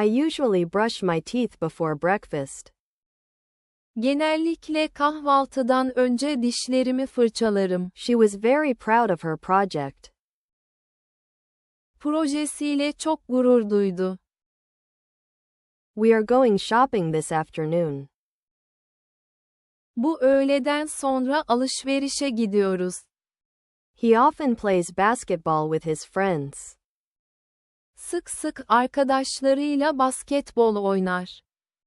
I usually brush my teeth before breakfast. Genellikle kahvaltıdan önce dişlerimi fırçalarım. She was very proud of her project. Projesiyle çok gurur duydu. We are going shopping this afternoon. Bu öğleden sonra alışverişe gidiyoruz. He often plays basketball with his friends. Sık sık arkadaşlarıyla basketbol oynar.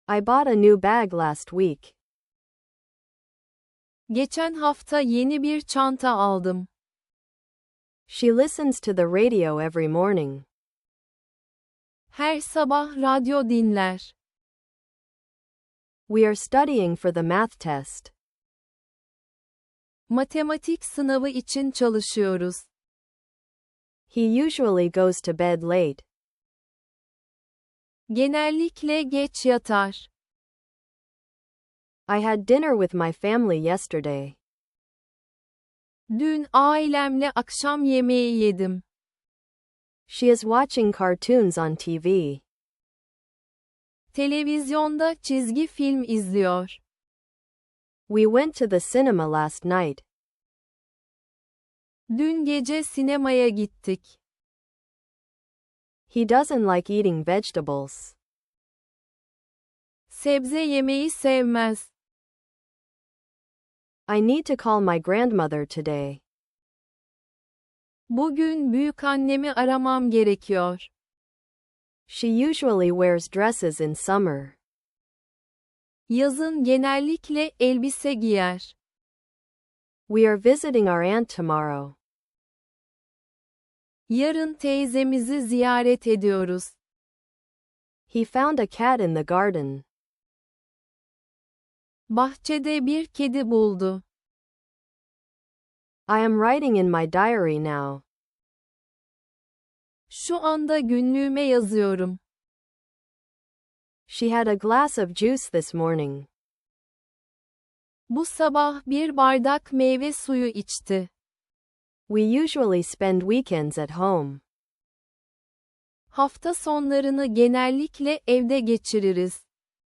I bought a new bag last week. Geçen hafta yeni bir çanta aldım. She listens to the radio every morning. Her sabah radyo dinler. We are studying for the math test. Matematik sınavı için çalışıyoruz. He usually goes to bed late. Genellikle geç yatar. I had dinner with my family yesterday. Dün ailemle akşam yemeği yedim. She is watching cartoons on TV. Televizyonda çizgi film izliyor. We went to the cinema last night. Dün gece sinemaya gittik. He doesn't like eating vegetables. Sebze yemeyi sevmez. I need to call my grandmother today. Bugün büyükannemi aramam gerekiyor. She usually wears dresses in summer. Yazın genellikle elbise giyer. We are visiting our aunt tomorrow. Yarın teyzemizi ziyaret ediyoruz. He found a cat in the garden. Bahçede bir kedi buldu. I am writing in my diary now. Şu anda günlüğüme yazıyorum. She had a glass of juice this morning. Bu sabah bir bardak meyve suyu içti. We usually spend weekends at home. Hafta sonlarını genellikle evde geçiririz.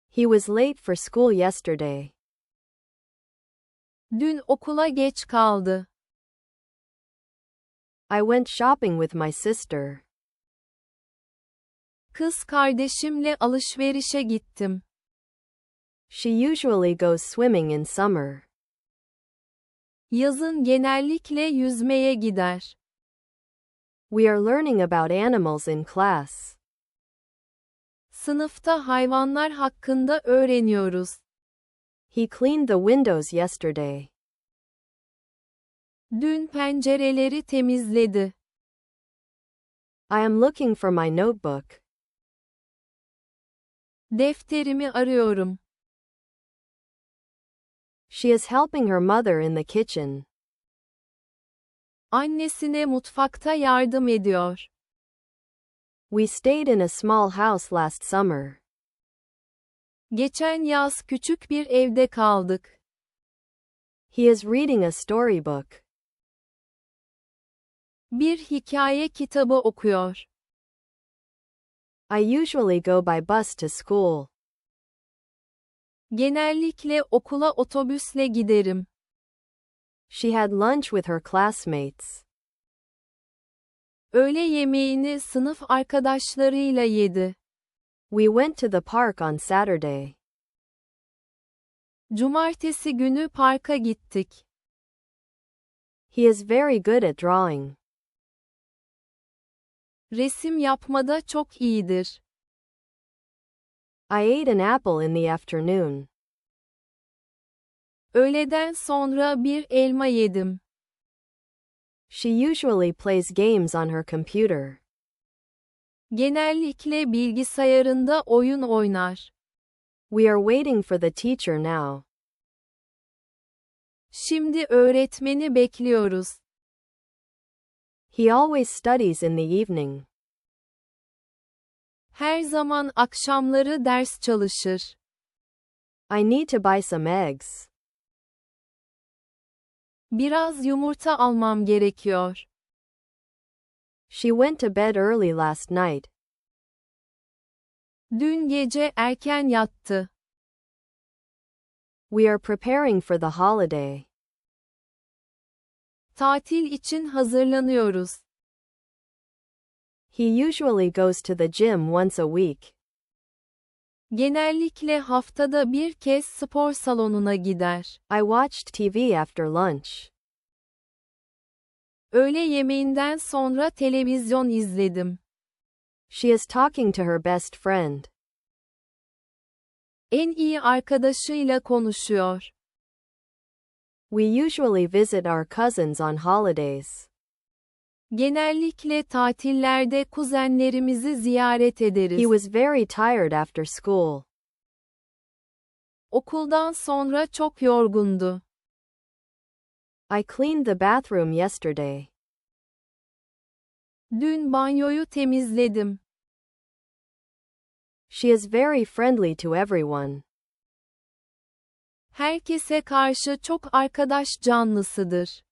He was late for school yesterday. Dün okula geç kaldı. I went shopping with my sister. Kız kardeşimle alışverişe gittim. She usually goes swimming in summer. Yazın genellikle yüzmeye gider. We are learning about animals in class. Sınıfta hayvanlar hakkında öğreniyoruz. He cleaned the windows yesterday. Dün pencereleri temizledi. I am looking for my notebook. Defterimi arıyorum. She is helping her mother in the kitchen. Annesine mutfakta yardım ediyor. We stayed in a small house last summer. Geçen yaz küçük bir evde kaldık. He is reading a storybook. Bir hikaye kitabı okuyor. I usually go by bus to school. Genellikle okula otobüsle giderim. She had lunch with her classmates. Öğle yemeğini sınıf arkadaşlarıyla yedi. We went to the park on Saturday. Cumartesi günü parka gittik. He is very good at drawing. Resim yapmada çok iyidir. I ate an apple in the afternoon. Öğleden sonra bir elma yedim. She usually plays games on her computer. Genellikle bilgisayarında oyun oynar. We are waiting for the teacher now. Şimdi öğretmeni bekliyoruz. He always studies in the evening. Her zaman akşamları ders çalışır. I need to buy some eggs. Biraz yumurta almam gerekiyor. She went to bed early last night. Dün gece erken yattı. We are preparing for the holiday. Tatil için hazırlanıyoruz. He usually goes to the gym once a week. Genellikle haftada bir kez spor salonuna gider. I watched TV after lunch. Öğle yemeğinden sonra televizyon izledim. She is talking to her best friend. En iyi arkadaşıyla konuşuyor. We usually visit our cousins on holidays. Genellikle tatillerde kuzenlerimizi ziyaret ederiz. He was very tired after school. Okuldan sonra çok yorgundu. I cleaned the bathroom yesterday. Dün banyoyu temizledim. She is very friendly to everyone. Herkese karşı çok arkadaş canlısıdır.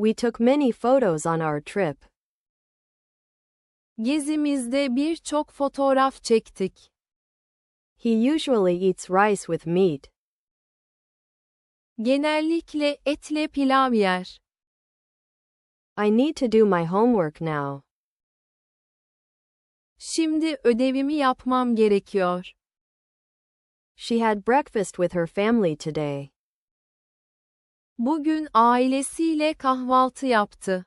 We took many photos on our trip. Gezimizde birçok fotoğraf çektik. He usually eats rice with meat. Genellikle etle pilav yer. I need to do my homework now. Şimdi ödevimi yapmam gerekiyor. She had breakfast with her family today. Bugün ailesiyle kahvaltı yaptı.